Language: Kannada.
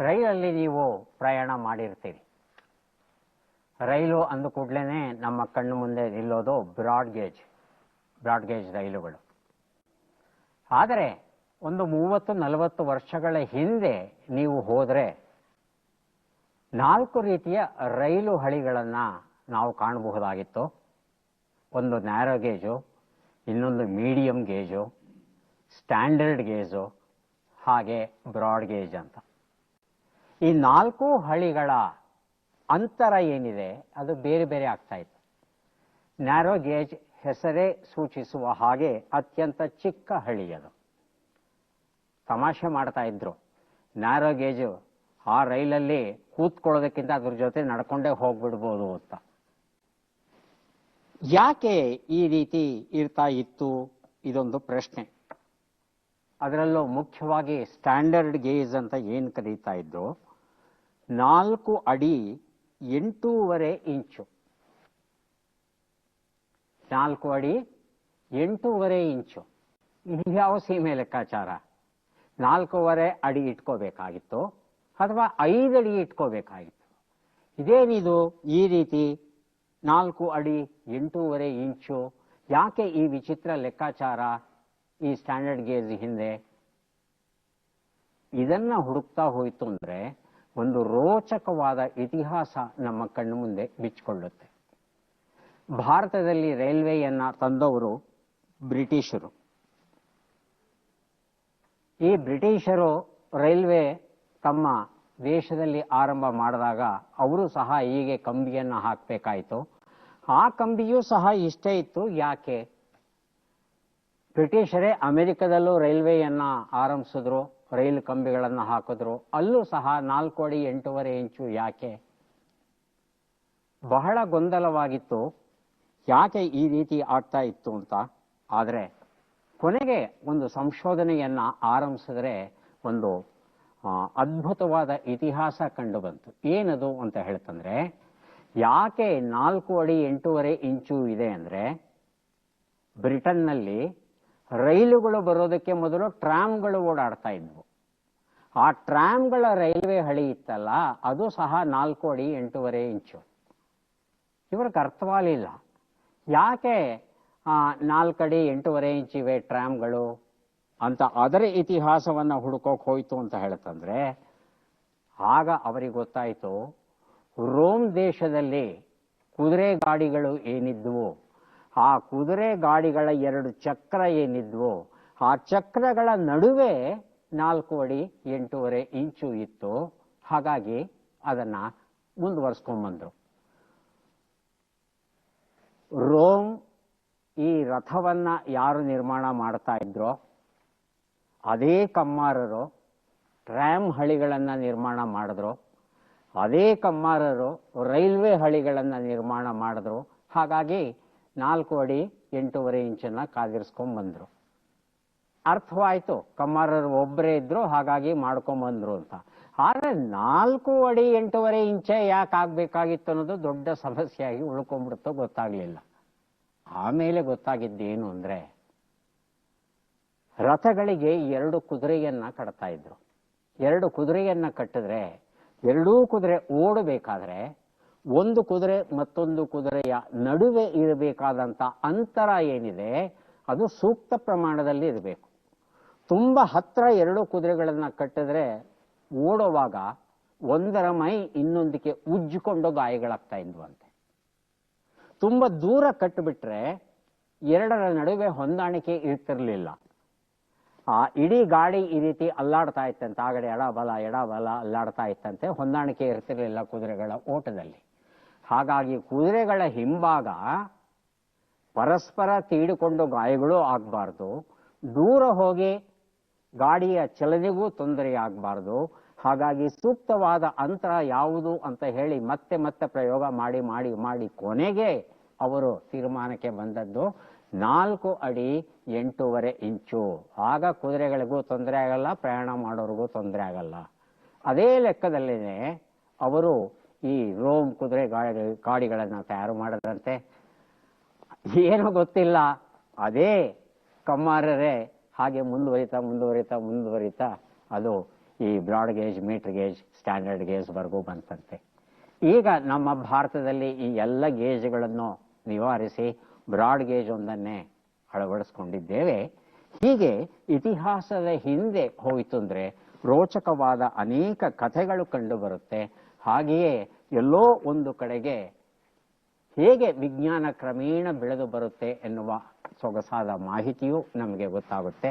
ರೈಲಲ್ಲಿ ನೀವು ಪ್ರಯಾಣ ಮಾಡಿರ್ತೀರಿ. ರೈಲು ಅಂದ ಕೂಡಲೇ ನಮ್ಮ ಕಣ್ಣು ಮುಂದೆ ನಿಲ್ಲೋದು ಬ್ರಾಡ್ ಗೇಜ್ ಬ್ರಾಡ್ ಗೇಜ್ ರೈಲುಗಳು. ಆದರೆ ಒಂದು ಮೂವತ್ತು ನಲವತ್ತು ವರ್ಷಗಳ ಹಿಂದೆ ನೀವು ಹೋದರೆ ನಾಲ್ಕು ರೀತಿಯ ರೈಲು ಹಳಿಗಳನ್ನು ನಾವು ಕಾಣಬಹುದಾಗಿತ್ತು. ಒಂದು ನ್ಯಾರೋ ಗೇಜು, ಇನ್ನೊಂದು ಮೀಡಿಯಂ ಗೇಜು, ಸ್ಟ್ಯಾಂಡರ್ಡ್ ಗೇಜು, ಹಾಗೆ ಬ್ರಾಡ್ ಗೇಜ್ ಅಂತ. ಈ ನಾಲ್ಕು ಹಳಿಗಳ ಅಂತರ ಏನಿದೆ, ಅದು ಬೇರೆ ಬೇರೆ ಆಗ್ತಾ ಇತ್ತು. ನ್ಯಾರೋ ಗೇಜ್ ಹೆಸರೇ ಸೂಚಿಸುವ ಹಾಗೆ ಅತ್ಯಂತ ಚಿಕ್ಕ ಹಳ್ಳಿ ಅದು. ತಮಾಷೆ ಮಾಡ್ತಾ ಇದ್ರು. ನ್ಯಾರೋ ಗೇಜು ಆ ರೈಲಲ್ಲಿ ಕೂತ್ಕೊಳ್ಳೋದಕ್ಕಿಂತ ಅದ್ರ ಜೊತೆ ನಡ್ಕೊಂಡೇ ಹೋಗ್ಬಿಡ್ಬೋದು ಅಂತ. ಯಾಕೆ ಈ ರೀತಿ ಇರ್ತಾ ಇತ್ತು? ಇದೊಂದು ಪ್ರಶ್ನೆ. ಅದರಲ್ಲೂ ಮುಖ್ಯವಾಗಿ ಸ್ಟ್ಯಾಂಡರ್ಡ್ ಗೇಜ್ ಅಂತ ಏನು ಕರೀತಾ ಇದ್ರು? ನಾಲ್ಕು ಅಡಿ ಎಂಟೂವರೆ ಇಂಚು. ನಾಲ್ಕು ಅಡಿ ಎಂಟೂವರೆ ಇಂಚು. ಯಾವ ಸೀಮೆ ಲೆಕ್ಕಾಚಾರ? ನಾಲ್ಕೂವರೆ ಅಡಿ ಇಟ್ಕೋಬೇಕಾಗಿತ್ತು ಅಥವಾ ಐದು ಅಡಿ ಇಟ್ಕೋಬೇಕಾಗಿತ್ತು. ಇದೇನಿದು? ಈ ರೀತಿ ನಾಲ್ಕು ಅಡಿ ಎಂಟೂವರೆ ಇಂಚು. ಯಾಕೆ ಈ ವಿಚಿತ್ರ ಲೆಕ್ಕಾಚಾರ ಈ ಸ್ಟ್ಯಾಂಡರ್ಡ್ ಗೇಜ್ ಹಿಂದೆ? ಇದನ್ನ ಹುಡುಕ್ತಾ ಹೋಯಿತು ಅಂದ್ರೆ ಒಂದು ರೋಚಕವಾದ ಇತಿಹಾಸ ನಮ್ಮ ಕಣ್ಣು ಮುಂದೆ ಬಿಚ್ಚಿಕೊಳ್ಳುತ್ತೆ. ಭಾರತದಲ್ಲಿ ರೈಲ್ವೆಯನ್ನ ತಂದವರು ಬ್ರಿಟಿಷರು. ಈ ಬ್ರಿಟಿಷರು ರೈಲ್ವೆ ತಮ್ಮ ದೇಶದಲ್ಲಿ ಆರಂಭ ಮಾಡಿದಾಗ ಅವರು ಸಹ ಹೀಗೆ ಕಂಬಿಯನ್ನು ಹಾಕಬೇಕಾಯಿತು. ಆ ಕಂಬಿಯೂ ಸಹ ಇಷ್ಟೇ ಇತ್ತು. ಯಾಕೆ? ಬ್ರಿಟಿಷರೇ ಅಮೆರಿಕದಲ್ಲೂ ರೈಲ್ವೆಯನ್ನು ಆರಂಭಿಸಿದ್ರು. ರೈಲು ಕಂಬಿಗಳನ್ನು ಹಾಕಿದ್ರು. ಅಲ್ಲೂ ಸಹ ನಾಲ್ಕು ಅಡಿ ಎಂಟೂವರೆ ಇಂಚು ಯಾಕೆ? ಬಹಳ ಗೊಂದಲವಾಗಿತ್ತು. ಯಾಕೆ ಈ ರೀತಿ ಆಗ್ತಾ ಇತ್ತು ಅಂತ? ಆದರೆ ಕೊನೆಗೆ ಒಂದು ಸಂಶೋಧನೆಯನ್ನ ಆರಂಭಿಸಿದ್ರೆ ಒಂದು ಅದ್ಭುತವಾದ ಇತಿಹಾಸ ಕಂಡು ಬಂತು. ಏನದು ಅಂತ ಹೇಳ್ತಂದ್ರೆ, ಯಾಕೆ ನಾಲ್ಕು ಅಡಿ ಎಂಟೂವರೆ ಇಂಚು ಇದೆ ಅಂದರೆ, ಬ್ರಿಟನ್ನಲ್ಲಿ ರೈಲುಗಳು ಬರೋದಕ್ಕೆ ಮೊದಲು ಟ್ರಾಮ್ಗಳು ಓಡಾಡ್ತಾ ಇದ್ವು. ಆ ಟ್ರಾಮ್ಗಳ ರೈಲ್ವೆ ಹಳಿ ಇತ್ತಲ್ಲ ಅದು ಸಹ ನಾಲ್ಕು ಅಡಿ ಎಂಟೂವರೆ ಇಂಚು. ಇವ್ರಿಗೆ ಅರ್ಥವಾಗಲಿಲ್ಲ. ಯಾಕೆ ಆ, ನಾಲ್ಕು ಅಡಿ ಎಂಟೂವರೆ ಇಂಚಿವೆ ಟ್ರಾಮ್ಗಳು ಅಂತ ಅದರ ಇತಿಹಾಸವನ್ನು ಹುಡುಕೋಕೆ ಹೋಯ್ತು ಅಂತ ಹೇಳ್ತಂದ್ರೆ ಆಗ ಅವರಿಗೆ ಗೊತ್ತಾಯಿತು ರೋಮ್ ದೇಶದಲ್ಲಿ ಕುದುರೆ ಗಾಡಿಗಳು ಏನಿದ್ವು? ಆ ಕುದುರೆ ಗಾಡಿಗಳ ಎರಡು ಚಕ್ರ ಏನಿದ್ವು? ಆ ಚಕ್ರಗಳ ನಡುವೆ ನಾಲ್ಕು ಅಡಿ ಎಂಟೂವರೆ ಇಂಚು ಇತ್ತು. ಹಾಗಾಗಿ ಅದನ್ನ ಮುಂದುವರ್ಸ್ಕೊಂಡ್ಬಂದ್ರು ರೋಮ್ ಈ ರಥವನ್ನ ಯಾರು ನಿರ್ಮಾಣ ಮಾಡ್ತಾ ಇದ್ರೋ, ಅದೇ ಕಮ್ಮಾರರು ಟ್ರ್ಯಾಮ್ ಹಳಿಗಳನ್ನ ನಿರ್ಮಾಣ ಮಾಡಿದ್ರು. ಅದೇ ಕಮ್ಮಾರರು ರೈಲ್ವೆ ಹಳಿಗಳನ್ನ ನಿರ್ಮಾಣ ಮಾಡಿದ್ರು. ಹಾಗಾಗಿ ನಾಲ್ಕು ಅಡಿ ಎಂಟೂವರೆ ಇಂಚನ್ನ ಕಾದಿರಿಸ್ಕೊಂಡ್ ಬಂದ್ರು ಅರ್ಥವಾಯ್ತು. ಕಮ್ಮಾರರು ಒಬ್ಬರೇ ಇದ್ರು, ಹಾಗಾಗಿ ಮಾಡ್ಕೊಂಡ್ ಬಂದ್ರು ಅಂತ. ಆದ್ರೆ ನಾಲ್ಕು ಅಡಿ ಎಂಟೂವರೆ ಇಂಚೆ ಯಾಕೆ ಆಗ್ಬೇಕಾಗಿತ್ತು ಅನ್ನೋದು ದೊಡ್ಡ ಸಮಸ್ಯೆಯಾಗಿ ಉಳ್ಕೊಂಡ್ಬಿಡುತ್ತೋ ಗೊತ್ತಾಗ್ಲಿಲ್ಲ. ಆಮೇಲೆ ಗೊತ್ತಾಗಿದ್ದೇನು ಅಂದ್ರೆ, ರಥಗಳಿಗೆ ಎರಡು ಕುದುರೆಯನ್ನ ಕಟ್ತಾ ಇದ್ರು. ಎರಡು ಕುದುರೆಯನ್ನ ಕಟ್ಟಿದ್ರೆ, ಎರಡೂ ಕುದುರೆ ಓಡಬೇಕಾದ್ರೆ, ಒಂದು ಕುದುರೆ ಮತ್ತೊಂದು ಕುದುರೆಯ ನಡುವೆ ಇರಬೇಕಾದಂತ ಅಂತರ ಏನಿದೆ, ಅದು ಸೂಕ್ತ ಪ್ರಮಾಣದಲ್ಲಿ ಇರಬೇಕು. ತುಂಬಾ ಹತ್ರ ಎರಡು ಕುದುರೆಗಳನ್ನ ಕಟ್ಟಿದ್ರೆ ಓಡುವಾಗ ಒಂದರ ಮೈ ಇನ್ನೊಂದಕ್ಕೆ ಉಜ್ಜಿಕೊಂಡು ಗಾಯಗಳಾಗ್ತಾ ಇದ್ವಂತೆ. ತುಂಬಾ ದೂರ ಕಟ್ಟಿಬಿಟ್ರೆ ಎರಡರ ನಡುವೆ ಹೊಂದಾಣಿಕೆ ಇರ್ತಿರ್ಲಿಲ್ಲ. ಆ ಇಡೀ ಗಾಡಿ ಈ ರೀತಿ ಅಲ್ಲಾಡ್ತಾ ಇತ್ತಂತೆ, ಆ ಕಡೆ ಎಡ ಬಲ ಎಡ ಬಲ ಅಲ್ಲಾಡ್ತಾ ಇತ್ತಂತೆ, ಹೊಂದಾಣಿಕೆ ಇರ್ತಿರ್ಲಿಲ್ಲ ಕುದುರೆಗಳ ಓಟದಲ್ಲಿ. ಹಾಗಾಗಿ ಕುದುರೆಗಳ ಹಿಂಭಾಗ ಪರಸ್ಪರ ತೀಡಿಕೊಂಡು ಗಾಯಗಳು ಆಗಬಾರ್ದು. ದೂರ ಹೋಗಿ ಗಾಡಿಯ ಚಲನೆಗೂ ತೊಂದರೆ ಆಗಬಾರ್ದು ಹಾಗಾಗಿ ಸೂಕ್ತವಾದ ಅಂತರ ಯಾವುದು ಅಂತ ಹೇಳಿ ಮತ್ತೆ ಮತ್ತೆ ಪ್ರಯೋಗ ಮಾಡಿ ಮಾಡಿ ಮಾಡಿ ಕೊನೆಗೆ ಅವರು ತೀರ್ಮಾನಕ್ಕೆ ಬಂದದ್ದು ನಾಲ್ಕು ಅಡಿ ಎಂಟೂವರೆ ಇಂಚು. ಆಗ ಕುದುರೆಗಳಿಗೂ ತೊಂದರೆ ಆಗಲ್ಲ, ಪ್ರಯಾಣ ಮಾಡೋರಿಗೂ ತೊಂದರೆ ಆಗಲ್ಲ. ಅದೇ ಲೆಕ್ಕದಲ್ಲೇ ಅವರು ಈ ರೋಮ್ ಕುದುರೆ ಗಾಡಿ, ಗಾಡಿಗಳನ್ನು ತಯಾರು ಮಾಡದಂತೆ. ಏನೋ ಗೊತ್ತಿಲ್ಲ. ಅದೇ ಕಮ್ಮಾರರೇ ಹಾಗೆ ಮುಂದುವರಿತಾ ಮುಂದುವರಿತಾ ಮುಂದುವರಿತಾ ಅದು ಈ broad gauge, metre gauge, standard ಗೇಜ್ವರೆಗೂ ಬಂತಂತೆ. ಈಗ ನಮ್ಮ ಭಾರತದಲ್ಲಿ ಈ ಎಲ್ಲ ಗೇಜ್ಗಳನ್ನು ನಿವಾರಿಸಿ ಬ್ರಾಡ್ ಗೇಜ್ ಒಂದನ್ನೇ ಅಳವಡಿಸ್ಕೊಂಡಿದ್ದೇವೆ. ಹೀಗೆ ಇತಿಹಾಸದ ಹಿಂದೆ ಹೋಯಿತು ಅಂದರೆ ರೋಚಕವಾದ ಅನೇಕ ಕಥೆಗಳು ಕಂಡುಬರುತ್ತೆ ಹಾಗೆಯೇ ಎಲ್ಲೋ ಒಂದು ಕಡೆಗೆ ಹೇಗೆ ವಿಜ್ಞಾನ ಕ್ರಮೇಣ ಬೆಳೆದು ಬರುತ್ತೆ ಎನ್ನುವ ಸೊಗಸಾದ ಮಾಹಿತಿಯೂ ನಮಗೆ ಗೊತ್ತಾಗುತ್ತೆ.